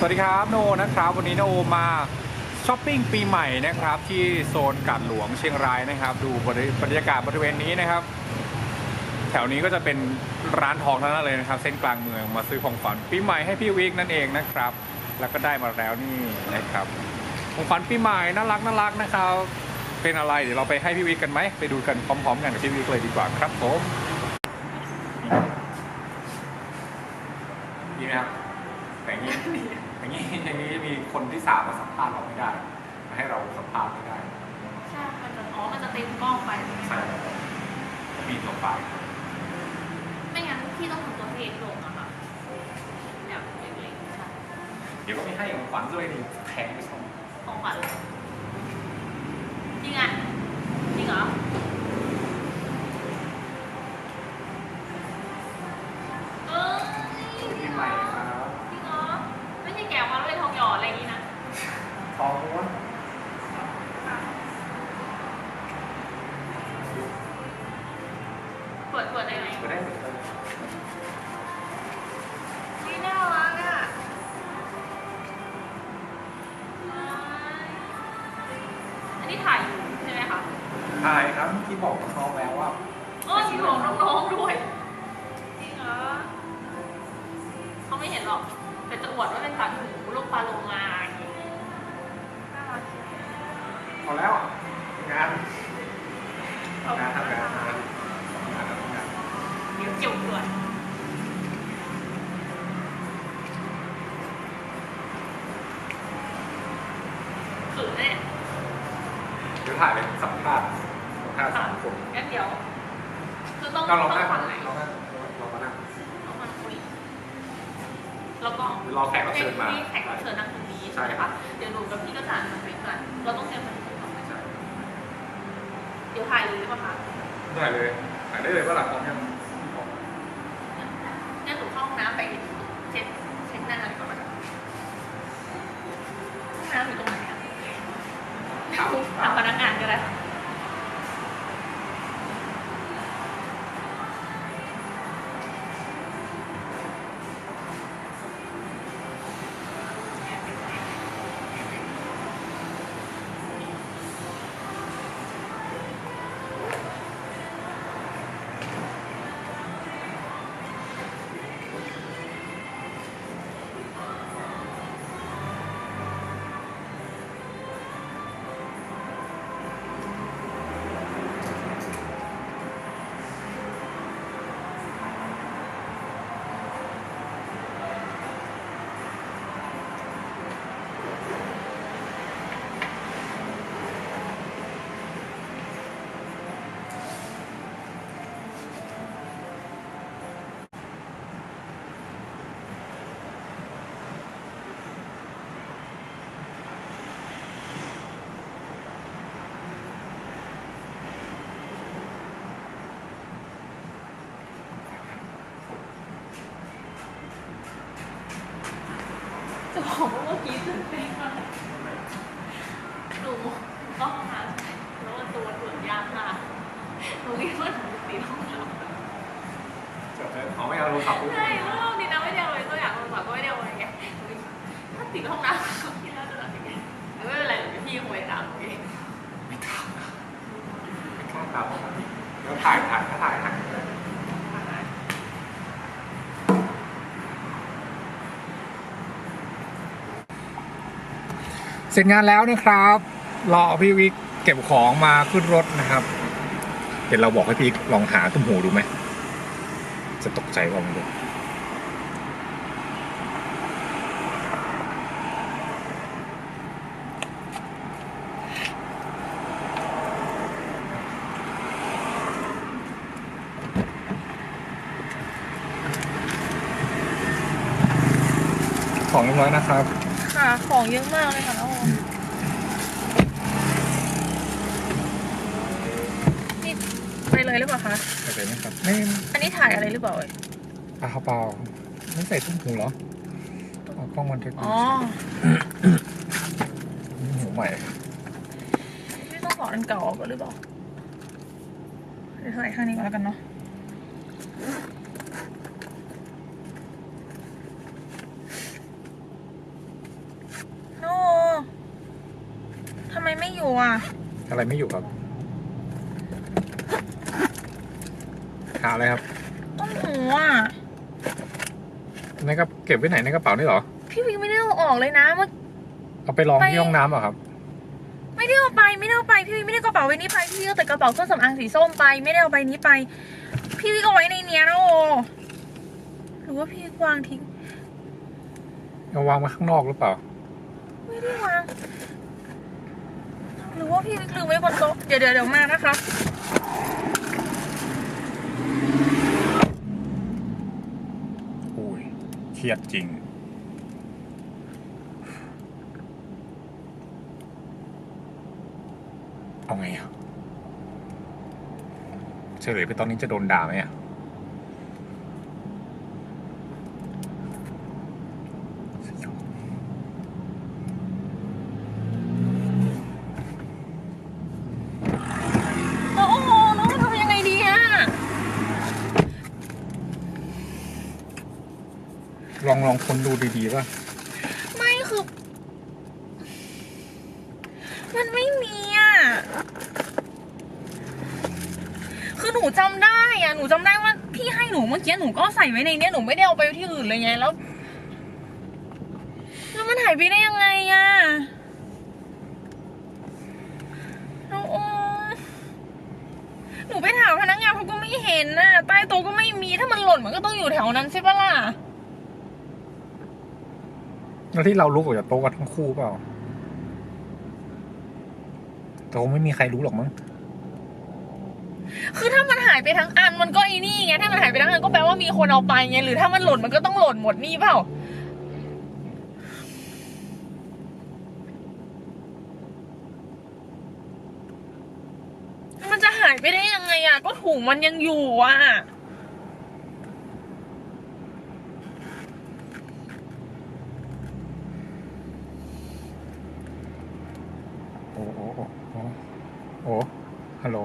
สวัสดีครับโนนะครับ วันนี้โนมาช้อปปิ้งปีใหม่นะครับ ที่โซนกาดหลวงเชียงรายนะครับ ดูบรบรรยากาศบริเวณนี้นะครับ แถวนี้ก็จะเป็นร้านทองทั้งนั้นเลยนะครับ เส้นกลางเมืองมาซื้อของขวัญปีใหม่ให้พี่วิกนั่นเองนะครับ แล้วก็ได้มาแล้วนี่นะครับของขวัญปีใหม่น่ารักน่ารักนะครับ เป็นอะไรเดี๋ยวเราไปให้พี่วิกกันไหมไปดูกันพร้อม ๆ กันกับพี่วิกเลยดีกว่าครับผมดีไหมครับ แต่อย่างนี้อย่างนี้อย่างนี้มีคนที่สามมาสัมภาษณ์เราไม่ได้มาให้เราสัมภาษณ์ไม่ได้ใช่มันจะอ๋อมันจะเต็มกล้องไปใช่ไหมใช่คะจะมีตัวไปไม่งั้นพี่ต้องทำตัวเพจลงอะค่ะแบบเล็กๆใช่เดี๋ยวก็ไม่ให้ของขวัญด้วยนี่แพงไม่ชมของขวัญจริงอะ อันนี้ถ่ายอยู่ใช่ไหมคะใช่ครับที่บอกกับน้องแล้วว่าโอ้ยของน้องๆด้วย จริงเหรอเขาไม่เห็นหรอกแต่จะอวดว่าเป็นปลาหูลูกปลาโลมาอย่างงี้น่ารักจริงพอแล้วงาน ขอบ งาน คุณ ทำงาน ค่ะ ทำงานทำงาน เดี๋ยวจุกด้วยขืนเนี่ย เดี๋ยว ถ่ายเป็นสัมภาษณ์สัมภาษณ์สามคนงั้นเดี๋ยว คือต้องเราลต้อองงนั่งฝั่งไหนเรานั่งเรามานั่งต้องมาคุยแล้วก็เดี๋ยวรอแขกรับเชิญมา ให้แขกรับเชิญนั่งตรงนี้ใช่ใช่ไหมคะเดี๋ยวหนูกับพี่ก็จะอ่านสคริปต์กันเราต้องเตรียมสคริปต์ก่อนไหมใช่เดี๋ยวถ่ายเลยหรือเปล่าคะได้เลยถ่ายได้เลยว่าหลังพร้อมยังงั้นหนูเข้าห้องน้ำไปเช็คเช็คหน้าดีกว่า จะบอกว่าเมื่อกี้ตื่นเต้นมากหนูเข้าห้องน้ำแล้วมันตัวตรวจยากมากหนูคิดว่าหนูจะตีห้องน้ำจบแล้วเขาไม่เอาโทรศัพท์ใช่เพราะเราดีนะไม่ได้เอาไว้ตัวอย่างโทรศัพท์ก็ไม่ได้เอาไว้ไงถ้าติดห้องน้ำที่น่าจะแบบนี้ไม่เป็นไรเดี๋ยวพี่คงไปตามเองไม่กล้าไม่กล้าตามเขามาเดี๋ยวถ่ายถ่ายถ้าถ่ายถ่าย เสร็จงานแล้วนะครับรอพี่วิกเก็บของมาขึ้นรถนะครับ เดี๋ยวเราบอกให้พี่ลองหาตุ้มหูดูไหมจะตกใจว่ามันดูของเรียบร้อยนะครับ ค่ะ ของเยอะมากเลยค่ะือเปล่าคะ ใส่ไหมครับไม่อันนี้ถ่ายอะไรหรือเปล่าเอ่ยเปล่าเปล่าไม่ใส่ตุ้งหูเหรอเอากล้องมันจะอ๋อหูใหม่ไม่ต้องถอนเก่าก็หรือเปล่าเดี๋ยวใส่ข้างนี้ก็แล้วกันเนาะโนทำไมไม่อยู่อะ อะไรไม่อยู่ครับ หาอะไรครับต้นหูอะในกระเก็บไว้ไหนในกระเป๋านี่เหรอ พี่วิกไม่ได้เอาออกเลยนะเมื่อ เอาไปลองไป ที่ห้องน้ำเหรอครับ ไม่ได้เอาไปไม่ได้เอาไปพี่วิกไม่ได้กระเป๋าใบนี้ไปพี่วิกเอาแต่กระเป๋าเครื่องสำอางสีส้มไป ไม่ได้เอาใบนี้ไป พี่วิกเอาไว้ในเนี้ยนะโอหรือว่าพี่วิกวางทิ้ง เอาวางไว้ข้างนอกหรือเปล่า ไม่ได้วาง หรือว่าพี่วิกลืมไว้บนโต๊ะ เดี๋ยวเดี๋ยวเดี๋ยวมานะคะ โอ้ย เครียดจริง เอาไงอะเฉลยไปตอนนี้จะโดนด่าไหมอะ โอ้โหน้องทำยังไงดีอะ ล องลองคนดูดีๆป่ะ ไม่คือ มันไม่มีอะคือหนูจำได้อะหนูจำได้ว่าพี่ให้หนูเมื่อกี้หนูก็ใส่ไว้ในเนี้ยหนูไม่ได้เอาไปที่อื่นเลยไงแล้ว แล้วมันหายไปได้ยังไงอะแล้วโอ้หนูไปถามพนักงานเขาก็ไม่เห็นน่ะใต้โต๊ะก็ไม่มีถ้ามันหล่นมันก็ต้องอยู่แถวนั้นใช่ปะล่ะ แล้วที่เราลุกออกจากโต๊ะกันทั้งคู่เปล่าโต๊ะไม่มีใครรู้หรอกมั้ง คือถ้ามันหายไปทั้งอันมันก็ไอ้นี่ไงถ้ามันหายไปทั้งอันก็แปลว่ามีคนเอาไปไงหรือถ้ามันหล่นมันก็ต้องหล่นหมดนี่เปล่ามันจะหายไปได้ยังไงอะ ก็ถุงมันยังอยู่อะ โอ้โอ้โอ้โอ้โอ้ฮัลโหล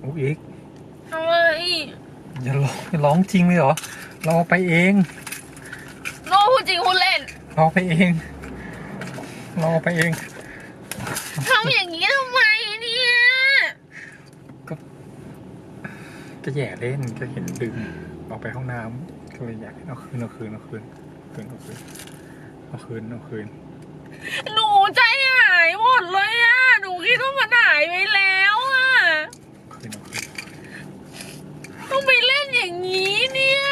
โอ้อีกทำไมอย่าร้องอย่าร้องจริงเลยเหรอ เราเอาไปเอง โน้พูดจริงพูดเล่น เราเอาไปเอง เราเอาไปเอง ทำอย่างนี้ทำไมเนี่ย ก็แย่เล่นก็เห็นดื่มเอาไปห้องน้ำก็เลยอยากให้เอาคืนเอาคืนเอาคืนคืนเอาคืนเอาคืนเอาคืนหนูใจหายหมดเลยอะหนูคิดว่ามันหายไปแล้วอะคืนเอาคืนต้องไปเล่นอย่างนี้เนี่ย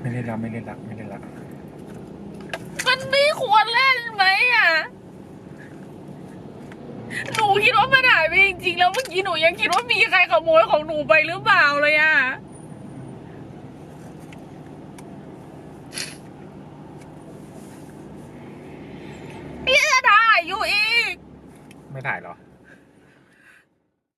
ไม่เล่นละไม่เล่นละไม่เล่นละมันไม่ ควรเล่นไหมอะ หนูคิดว่ามันหายไปจริงๆแล้วเมื่อกี้หนูยังคิดว่ามีใครขโมยของหนูไปหรือเปล่าเลยอะพี่จะถ่ายอยู่อีก ไม่ถ่ายหรอ